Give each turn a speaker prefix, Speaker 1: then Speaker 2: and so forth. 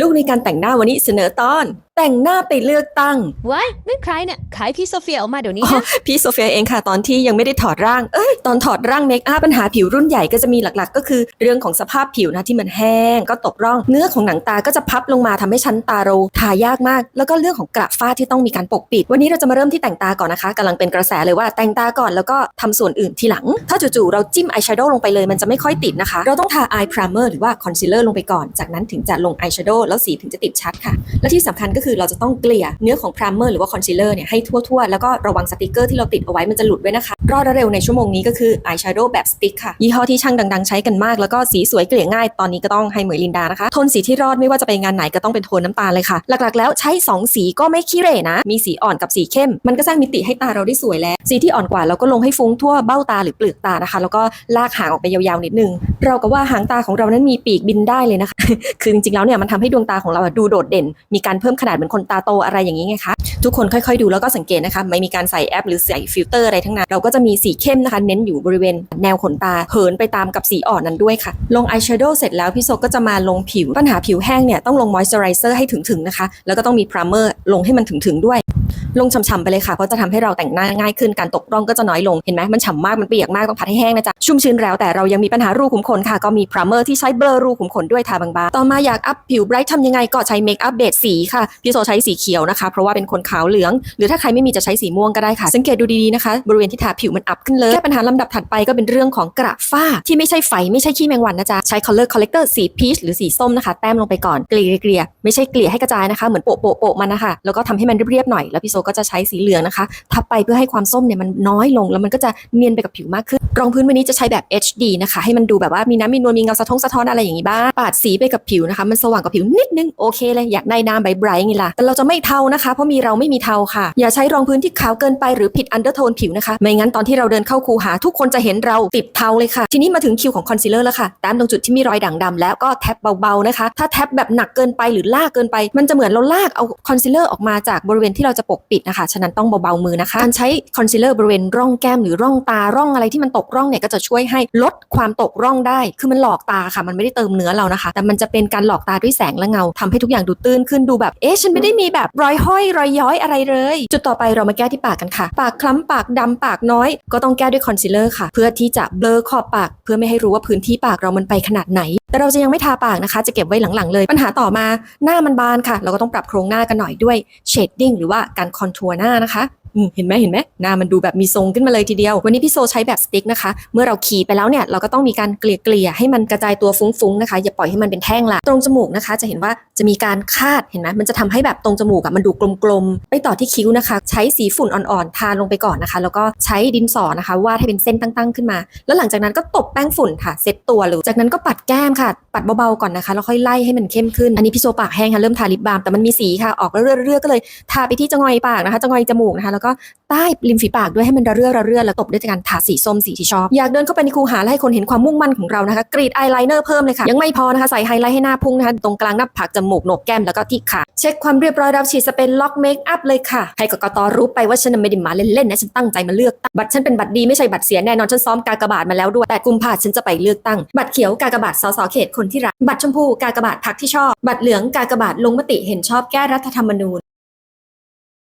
Speaker 1: ลูกในการแต่งหน้าวันนี้เสนอตอน แต่งหน้าไปเลือกตั้ง
Speaker 2: ว้ายนั่นใครเนี่ย ขายพี่โซเฟียออกมาเดี๋ยวนี้
Speaker 1: อ๋อ
Speaker 2: นะ
Speaker 1: พี่โซเฟียเองค่ะตอนที่ยังไม่ได้ถอดร่าง เอ้ยตอนถอดร่างเมคอัพปัญหาผิวรุ่นใหญ่ก็จะมีหลักๆ ก็คือเรื่องของสภาพผิวนะที่มันแห้ง ก็ตกร่อง เนื้อของหนังตาก็จะพับลงมาทำให้ชั้นตาเราทายากมาก แล้วก็เรื่องของกระฝ้าที่ต้องมีการปกปิด วันนี้เราจะมาเริ่มที่แต่งตาก่อนนะคะกำลังเป็นกระแสเลยว่าแต่งตาก่อนแล้วก็ทำส่วนอื่นทีหลัง ถ้าจู่ๆเราจิ้มอายแชโดว์ลงไปเลยมันจะไม่ค่อยติดนะคะ เราต้องทาอายพรามเมอร์หรือว่าคอนซีลเลอร์ลงไปก่อน จากนั้นถึงจะลงอายแชโดว์แล้วสีถึงจะติดชัดค่ะ และที่สำคัญก็คือเราจะต้องเกลี่ยเนื้อของพรามเมอร์หรือว่าคอนซีลเลอร์เนี่ยให้ทั่วๆ แล้วก็ระวังสติกเกอร์ที่เราติดเอาไว้มันจะหลุดไว้นะคะ รอดเร็วในชั่วโมงนี้ก็คืออายแชโดว์แบบสติ๊กค่ะ ยี่ห้อที่ช่างดังๆ ใช้กันมาก แล้วก็สีสวยเกลี่ยง่าย ตอนนี้ก็ต้องให้เหมยลินดานะคะ โทนสีที่รอดไม่ว่าจะไปงานไหนก็ต้องเป็นโทนน้ำตาลเลยค่ะ หลักๆ แล้วใช้ 2 สีก็ไม่ขี้เหร่นะ มีสีอ่อนกับสีเข้ม มันก็สร้างมิติให้ตาเราได้สวยแล้ว สีที่อ่อนกว่าเราก็ลงให้ฟุ้งทั่วเบ้าตาหรือเปลือกตานะคะ แล้วก็ลากหางออกไปยาวๆนิดนึง เราก็ว่าหางตาของเรานั้นมีปีกบินได้เลยนะคะ คือจริงๆ แล้วเนี่ยมันทำให้ดวงตาของเราดูโดดเด่น มีการเพิ่มขนาดเหมือนคนตาโตอะไรอย่างนี้ไงคะ ทุกคนค่อยๆดูแล้วก็สังเกตนะคะไม่มีการใส่แอป หรือใส่ฟิลเตอร์อะไรทั้งนั้นเราก็จะมีสีเข้มนะคะ เน้นอยู่บริเวณแนวขนตาเหินไปตามกับสีอ่อนนั้นด้วยค่ะ ลงอายแชโดว์เสร็จแล้วพี่โซก็จะมาลงผิว ปัญหาผิวแห้งเนี่ยต้องลงมอยส์เจอไรเซอร์ให้ถึงๆนะคะ แล้วก็ต้องมีพรามเมอร์ลงให้มันถึงๆด้วย ลงฉ่ำๆไปเลยค่ะเพราะจะทำให้เราแต่งหน้าง่ายขึ้นการตกร่องก็จะน้อยลงเห็นไหมมันฉ่ำมากมันเปียกมากต้องผัดให้แห้งนะจ๊ะชุ่มชื้นแล้วแต่เรายังมีปัญหารูขุมขนค่ะก็มีพรามเมอร์ที่ใช้เบลอรูขุมขนด้วยทาบางๆต่อมาอยากอัพผิวไบรท์ทำยังไงก็ใช้เมคอัพเบสสีค่ะพี่โซใช้สีเขียวนะคะ เพราะว่าเป็นคนขาวเหลือง หรือถ้าใครไม่มีจะใช้สีม่วงก็ได้ค่ะ สังเกตดูดีๆนะคะ บริเวณที่ทาผิวมันอัพขึ้นเลยแก้ปัญหาลำดับถัดไปก็เป็นเรื่องของกระฝ้าที่ไม่ใช่ไฟไม่ใช่ขี้แมงวันนะจ๊ะใช้ color corrector สีพีชหรือสีส้มนะคะ แต้มลงไปก่อนเกลี่ยเกลี่ยๆไม่ใช่เกลี่ยให้กระจายนะคะเหมือนโปะโปะโปะมันนะคะแล้วก็ทำให้มันเรียบๆหน่อยแล้วพี่โซก็จะใช้สีเหลืองนะคะ ทับไปเพื่อให้ความส้มเนี่ยมันน้อยลง แล้วมันก็จะเนียนไปกับผิวมากขึ้น รองพื้นวันนี้จะใช้แบบ HD นะคะ ให้มันดูแบบว่ามีน้ำมีนวลมีเงาสะท้องสะท้อนอะไรอย่างนี้บ้างปาดสีไปกับผิวนะคะ มันสว่างกับผิวนิดนึงโอเคเลยอยากได้น้ำไบรท์ๆไงล่ะแต่เราจะไม่เทานะคะ เพราะมีเราไม่มีเทาค่ะ อย่าใช้รองพื้นที่ขาวเกินไปหรือผิดอันเดอร์โทนผิวนะคะไม่งั้นตอนที่เราเดินเข้าคูหาทุกคนจะเห็นเราติดเทาเลยค่ะ ทีนี้มาถึงคิวของคอนซีลเลอร์แล้วค่ะแต้มตรงจุดที่มีรอยด่างดำแล้วก็แท็บเบาๆนะคะ ถ้าแท็บแบบหนักเกินไปหรือลากเกินไป มันจะเหมือนเราลากเอาคอนซีลเลอร์ออกมาจากบริเวณที่เราจะปกปิดนะคะ ฉะนั้นต้องเบาๆมือนะคะ การใช้คอนซีลเลอร์บริเวณร่องแก้มหรือร่องตาร่องอะไรที่มันตกร่องเนี่ยก็จะช่วยให้ลดความตกร่องได้ คือมันหลอกตาค่ะ มันไม่ได้เติมเนื้อเรานะคะ แต่มันจะเป็นการหลอกตาด้วยแสงและเงาทำให้ทุกอย่างดูตื้นขึ้นดูแบบ เอ๊ะ ฉันไม่ได้มีแบบรอยห้อยรอยย้อยอะไรเลย จุดต่อไปเรามาแก้ที่ปากกันค่ะ ปากคล้ำปากดำปากน้อย ก็ต้องแก้ด้วยคอนซีลเลอร์ค่ะ เพื่อที่จะเบลอขอบปาก เพื่อไม่ให้รู้ว่าพื้นที่ปากเรามันไปขนาดไหน แต่เราจะยังไม่ทาปากนะคะ จะเก็บไว้หลังๆเลย ปัญหาต่อมาหน้ามันบานค่ะ เราก็ต้องปรับโครงหน้ากันหน่อยด้วยเชดดิ้งหรือว่าการคอนทัวร์หน้านะคะ เห็นไหมเห็นไหมหน้ามันดูแบบมีทรงขึ้นมาเลยทีเดียว วันนี้พี่โซใช้แบบสติ๊กนะคะ เมื่อเราขี่ไปแล้วเนี่ยเราก็ต้องมีการเกลี่ยเกลี่ยๆให้มันกระจายตัวฟุ้งๆนะคะอย่าปล่อยให้มันเป็นแท่งละตรงจมูกนะคะ จะเห็นว่าจะมีการคาดเห็นไหมมันจะทำให้แบบตรงจมูกอะมันดูกลมๆไปต่อที่คิ้วนะคะ ใช้สีฝุ่นอ่อนๆทาลงไปก่อนนะคะ แล้วก็ใช้ดินสอนะคะวาดให้เป็นเส้นตั้งๆขึ้นมา แล้วหลังจากนั้นก็ตบแป้งฝุ่นค่ะเซ็ตตัวเลยจากนั้นก็ปัดแก้มค่ะ ปัดเบาๆก่อนนะคะแล้วค่อยไล่ให้มันเข้มขึ้นอันนี้พี่โซปากแห้งค่ะเริ่มทาลิปบาล์มแต่มันมีสีค่ะออกเรื่อยๆก็เลยทาไปที่จงอยปากนะคะจงอยจมูกนะคะแล้วก็ใต้ริมฝีปากด้วยให้มันระเรื่อระเรื่อแล้วตบด้วยการทาสีส้มสีที่ชอบ อยากเดินเข้าไปในคูหาและให้คนเห็นความมุ่งมั่นของเรานะคะกรีดอายไลเนอร์เพิ่มเลยค่ะ ยังไม่พอนะคะ ใส่ไฮไลท์ให้หน้าพุ่งนะคะตรงกลางหน้าผากจมูกโหนกแก้มแล้วก็ที่ขาเช็คความเรียบร้อยรับฉีดสเปรย์ล็อกเมคอัพเลยค่ะให้กกตรู้ไปว่าฉันไม่ได้มาเล่นๆนะฉันตั้งใจมาเลือกตั้งบัตรฉันเป็นบัตรดีไม่ใช่บัตรเสียแน่นอนฉันซ้อมกากบาทมาแล้วด้วยแต่กุมภาพันธ์ฉันจะไปเลือกตั้ง บัตรเขียวกากบาทสสเขตคนที่รักบัตรชมพูกากบาทพักที่ชอบ บัตรเหลืองกากบาทลงมติเห็นชอบแก้รัฐธรรมนูญ